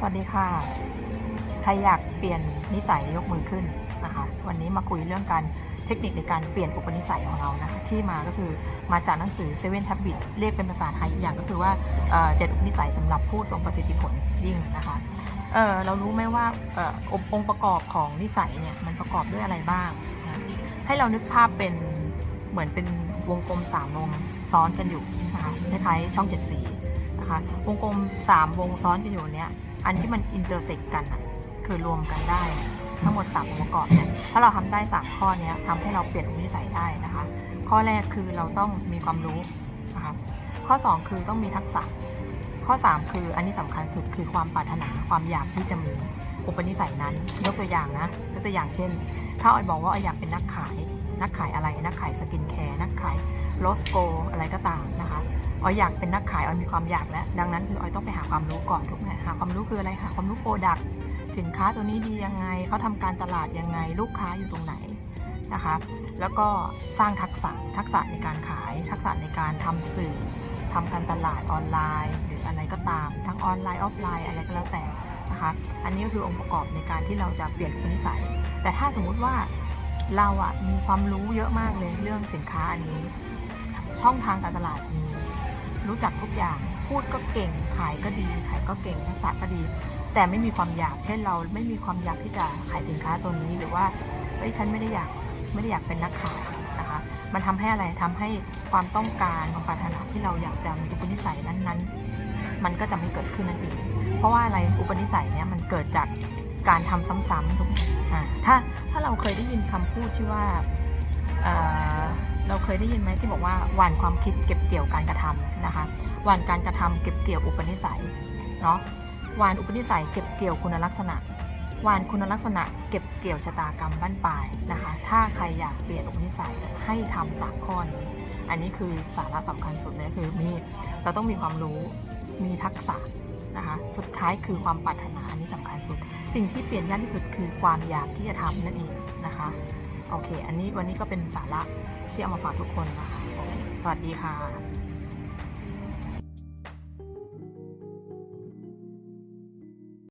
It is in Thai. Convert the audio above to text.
สวัสดีค่ะ ใครอยากเปลี่ยนนิสัยยกมือขึ้นนะคะวันนี้มาคุยเรื่องการเทคนิคในการเปลี่ยนอุปนิสัยของเรานะคะที่มาก็คือมาจากหนังสือ Seven Habits เรียกเป็นภาษาไทยอีกอย่างก็คือว่าเจ็ดอุปนิสัยสำหรับผู้ทรงประสิทธิผลยิ่งนะคะเเรารู้ไหมว่าอองค์องค์ประกอบของนิสัยเนี่ยมันประกอบด้วยอะไรบ้างนะให้เรานึกภาพเป็นเหมือนเป็นวงกลมสามวงซ้อนกันอยู่นะคะคล้ายๆช่องเจ็ดสีนะคะวงกลมสามวงซ้อนกันอยู่เนี้ย อันที่มันอินเตอร์เซ็กกันอะคือรวมกันได้ ทั้งหมด3องค์ประกอบเนี่ยถ้าเราทำได้3ข้อนี้ยทำให้เราเปลี่ยนอุปนิสัยได้นะคะ ข้อแรกคือเราต้องมีความรู้นะคะข้อ 2 คือต้องมีทักษะ ข้อ 3 คืออันนี้สำคัญสุดคือความปรารถนาความอยากที่จะมีอุปนิสัยนั้นยกตัวอย่างนะยกตัวอย่างเช่น ถ้าออยบอกว่าออยอยากเป็นนักขาย นักขายอะไรนักขายสกินแคร์นักขายโลสโกอะไรก็ตามนะคะออยอยากเป็นนักขายออยมีความอยากแล้ว ดังนั้นคือออยต้องไปหาความรู้ก่อนถูกไหมหาความรู้คืออะไรหาความรู้โปรดักสินค้าตัวนี้ดียังไงเขาทำการตลาดยังไงลูกค้าอยู่ตรงไหนนะคะ แล้วก็สร้างทักษะทักษะในการขายทักษะในการทำสื่อ ทำการตลาดออนไลน์ หรืออะไรก็ตาม ทั้งออนไลน์ออฟไลน์อะไรก็แล้วแต่นะคะอันนี้ก็คือองค์ประกอบในการที่เราจะเปลี่ยนอุปนิสัย แต่ถ้าสมมุติว่าเราอะมีความรู้เยอะมากเลยเรื่องสินค้าอันนี้ ช่องทางการตลาดมีรู้จักทุกอย่าง พูดก็เก่งขายก็ดีขายก็เก่งทักษะก็ดี แต่ไม่มีความอยาก เช่นเราไม่มีความอยากที่จะขายสินค้าตัวนี้หรือว่าเฮ้ยฉันไม่ได้อยากไม่ได้อยากเป็นนักขาย นะคะ มันทำให้อะไรทำให้ความต้องการความปรารถนาที่เราอยากจะมีอุปนิสัยนั้นๆ มันก็จะไม่เกิดขึ้นนั่นเอง เพราะว่าอะไรอุปนิสัยเนี้ยมันเกิดจากการทำซ้ำๆถูกไหมอ่าถ้าถ้าเราเคยได้ยินคำพูดที่ว่าเอ่อเราเคยได้ยินไหมที่บอกว่าหว่านความคิดเก็บเกี่ยวการกระทำนะคะหว่านการกระทำเก็บเกี่ยวอุปนิสัยเนาะหว่านอุปนิสัยเก็บเกี่ยวคุณลักษณะ วานคุณลักษณะเก็บเกี่ยวชะตากรรมบ้านปลายนะคะ ถ้าใครอยากเปลี่ยนอุปนิสัยให้ทำสามข้อนี้ อันนี้คือสาระสำคัญสุดเลยคือมีเราต้องมีความรู้มีทักษะนะคะ สุดท้ายคือความปรารถนาอันนี้สำคัญสุด สิ่งที่เปลี่ยนยากที่สุดคือความอยากที่จะทำนั่นเองนะคะ โอเค อันนี้วันนี้ก็เป็นสาระที่เอามาฝากทุกคนนะคะ โอเค สวัสดีค่ะ